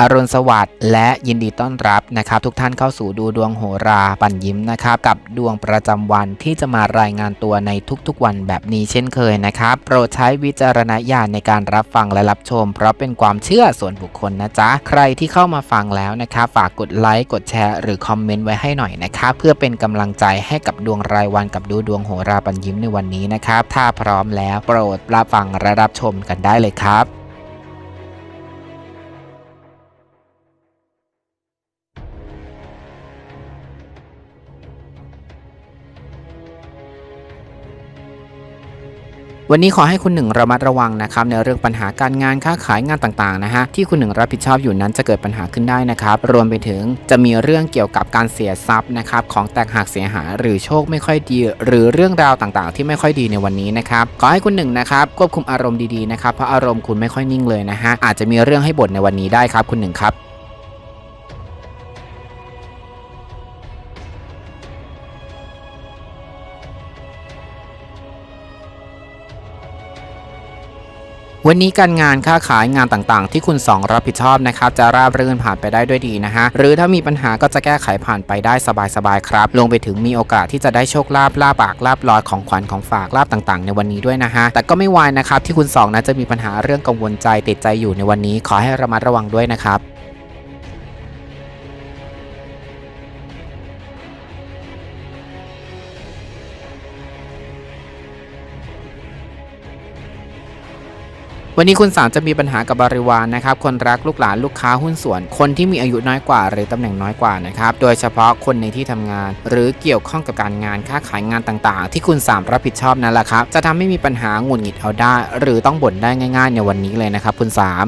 อรุณสวัสดิ์และยินดีต้อนรับนะครับ ทุกท่านเข้าสู่ดูดวงโหราปั่นยิ้มนะครับกับดวงประจำวันที่จะมารายงานตัวในทุกๆ วันแบบนี้เช่นเคยนะครับ โปรดใช้วิจารณญาณในการรับฟังและรับชม เพราะเป็นความเชื่อส่วนบุคคลนะจ๊ะ ใครที่เข้ามาฟังแล้วนะครับฝากกดไลค์กดแชร์หรือคอมเมนต์ไว้ให้หน่อยนะครับเพื่อเป็นกำลังใจให้กับดวงรายวันกับดูดวงโหราปั่นยิ้มในวันนี้นะครับถ้าพร้อมแล้วโปรดรับฟังและรับชมกันได้เลยครับ วันนี้ขอให้คุณหนึ่งระมัดระวังนะครับในเรื่องปัญหาการงานค้าขายงานต่างๆนะฮะที่คุณหนึ่งรับผิดชอบอยู่นั้นจะเกิดปัญหาขึ้นได้นะครับรวมไปถึงจะมีเรื่องเกี่ยวกับการเสียทรัพย์นะครับของแตกหักเสียหายหรือโชคไม่ค่อยดี หรือเรื่องราวต่างๆ ที่ไม่ค่อยดีในวันนี้นะครับขอให้คุณหนึ่งนะครับควบคุมอารมณ์ดีๆนะครับเพราะอารมณ์คุณไม่ค่อยนิ่งเลยนะฮะอาจจะมีเรื่องให้บ่นในวันนี้ได้ครับคุณหนึ่งครับ วันนี้การงานค้าขายงานต่างๆ ที่คุณสองรับผิดชอบนะครับจะราบรื่นผ่านไปได้ด้วยดีนะฮะหรือถ้ามีปัญหาก็จะแก้ไขผ่านไปได้สบายๆครับลงไปถึงมีโอกาสที่จะได้โชคลาภลาบปากลาบลอยของขวัญของฝากลาบต่างๆ ในวันนี้ด้วยนะฮะแต่ก็ไม่วายนะครับที่คุณสองนะจะมีปัญหาเรื่องกังวลใจติดใจอยู่ในวันนี้ ขอให้ระมัดระวังด้วยนะครับ วันนี้คุณสามจะมีปัญหากับบริวารนะครับ คนรักลูกหลานลูกค้าหุ้นส่วน คนที่มีอายุน้อยกว่า หรือตำแหน่งน้อยกว่านะครับ โดยเฉพาะคนในที่ทำงาน หรือเกี่ยวข้องกับการงานค้าขายงานต่างๆ ที่คุณสามรับผิดชอบนั่นแหละครับ จะทำให้มีปัญหาหงุดหงิดเอาได้ หรือต้องบ่นได้ง่าย ๆ ในวันนี้เลยนะครับคุณสาม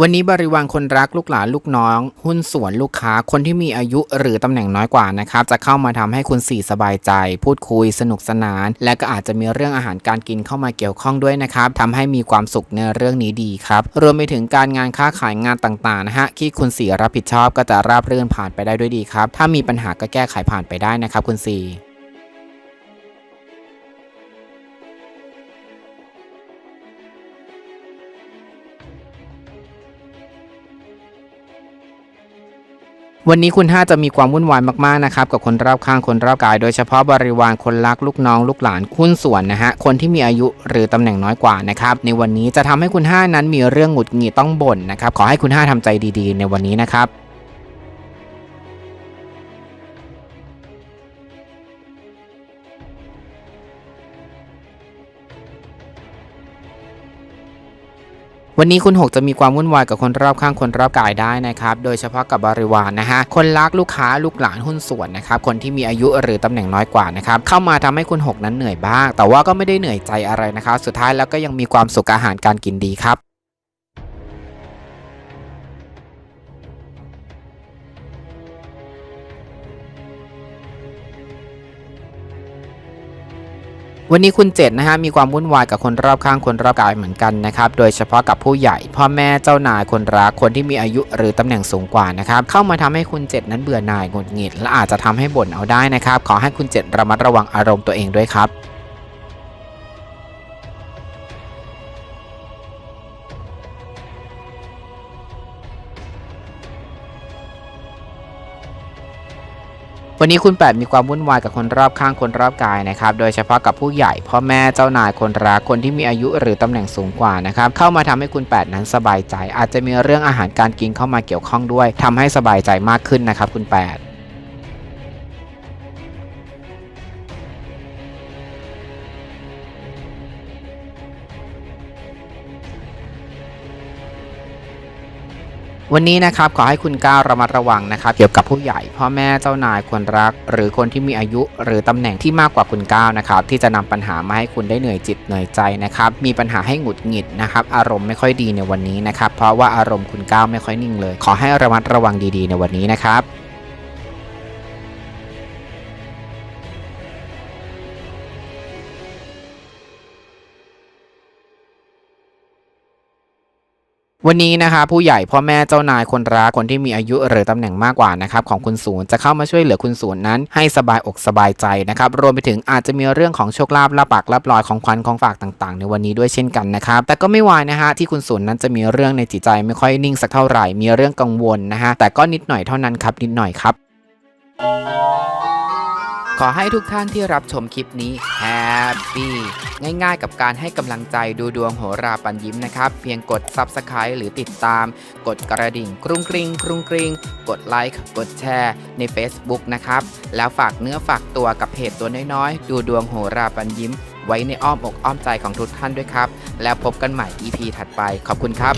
วันนี้บริวารคนรักลูกหลานลูกน้อง หุ้นส่วนลูกค้าคนที่มีอายุหรือตำแหน่งน้อยกว่านะครับ จะเข้ามาทำให้คุณสี่สบายใจ พูดคุยสนุกสนาน และก็อาจจะมีเรื่องอาหารการกินเข้ามาเกี่ยวข้องด้วยนะครับทำให้มีความสุขในเรื่องนี้ดีครับ รวมไปถึงการงานค้าขายงานต่างๆนะฮะที่คุณสี่รับผิดชอบก็จะราบรื่นผ่านไปได้ด้วยดีครับถ้ามีปัญหาก็แก้ไขผ่านไปได้นะครับ คุณสี่ วันนี้คุณห้าจะมีความวุ่นวายมากๆนะครับกับคนรอบข้างคนรอบกาย โดยเฉพาะบริวารคนรักลูกน้องลูกหลานคุณส่วนนะฮะคนที่มีอายุหรือตำแหน่งน้อยกว่านะครับในวันนี้จะทำให้คุณห้านั้นมีเรื่องหงุดหงิดต้องบ่นนะครับขอให้คุณห้าทำใจดีๆ ในวันนี้นะครับ วันนี้คุณ6จะมีความวุ่นวายกับคนรอบข้างคนรอบกายได้นะครับ โดยเฉพาะกับบริวารนะฮะ คนรักลูกค้าลูกหลานหุ้นส่วนนะครับ คนที่มีอายุหรือตำแหน่งน้อยกว่านะครับ เข้ามาทำให้คุณ6นั้นเหนื่อยบ้าง แต่ว่าก็ไม่ได้เหนื่อยใจอะไรนะครับ สุดท้ายแล้วก็ยังมีความสุขอาหารการกินดีครับ วันนี้คุณเจ็ดนะฮะมีความวุ่นวายกับคนรอบข้างคนรอบกายเหมือนกันนะครับโดยเฉพาะกับผู้ใหญ่พ่อแม่เจ้านายคนรักคนที่มีอายุหรือตำแหน่งสูงกว่านะครับเข้ามาทำให้คุณเจ็ดนั้นเบื่อหน่ายหงุดหงิด และอาจจะทำให้บ่นเอาได้นะครับขอให้คุณเจ็ดระมัดระวังอารมณ์ตัวเองด้วยครับ วันนี้คุณแปดมีความวุ่นวายกับคนรอบข้างคนรอบกายนะครับ โดยเฉพาะกับผู้ใหญ่พ่อแม่เจ้านายคนรักคนที่มีอายุหรือตำแหน่งสูงกว่านะครับเข้ามาทำให้คุณแปดนั้นสบายใจ อาจจะมีเรื่องอาหารการกินเข้ามาเกี่ยวข้องด้วยทำให้สบายใจมากขึ้นนะครับคุณแปด วันนี้นะครับขอให้คุณก้าวระมัดระวังนะครับเกี่ยวกับผู้ใหญ่พ่อแม่เจ้านายคนรัก หรือคนที่มีอายุหรือตำแหน่งที่มากกว่าคุณก้าวนะครับที่จะนำปัญหามาให้คุณได้เหนื่อยจิตเหนื่อยใจนะครับมีปัญหาให้หงุดหงิดนะครับอารมณ์ไม่ค่อยดีในวันนี้นะครับเพราะว่าอารมณ์คุณก้าวไม่ค่อยนิ่งเลย ขอให้ระมัดระวังดีๆ ในวันนี้นะครับ วันนี้นะคะผู้ใหญ่พ่อแม่เจ้านายคนรักคนที่มีอายุหรือตำแหน่งมากกว่านะครับของคุณศูนย์จะเข้ามาช่วยเหลือคุณศูนย์นั้น ให้สบายอกสบายใจนะครับรวมไปถึงอาจจะมีเรื่องของโชคลาภลาบปากลาบลอยของขวัญของฝากต่างๆ ในวันนี้ด้วยเช่นกันนะครับแต่ก็ไม่วายนะฮะที่คุณศูนย์นั้นจะมีเรื่องในจิตใจไม่ค่อยนิ่งสักเท่าไหร่มีเรื่องกังวลนะฮะแต่ก็นิดหน่อยเท่านั้นครับนิดหน่อยครับ ขอให้ทุกท่านที่รับชมคลิปนี้แฮปปี้ ง่ายๆ กับการให้กำลังใจดูดวงโหราปันยิ้มนะครับ เพียงกด Subscribe หรือติดตาม กดกระดิ่งกรุงกริงกรุงกริงกดไลค์กดแชร์ใน Facebook นะครับ แล้วฝากเนื้อฝากตัวกับเพจตัวน้อยๆ ดูดวงโหราปันยิ้ม ไว้ในอ้อมอกอ้อมใจของทุกท่านด้วยครับ แล้วพบกันใหม่ EP ถัดไปขอบคุณครับ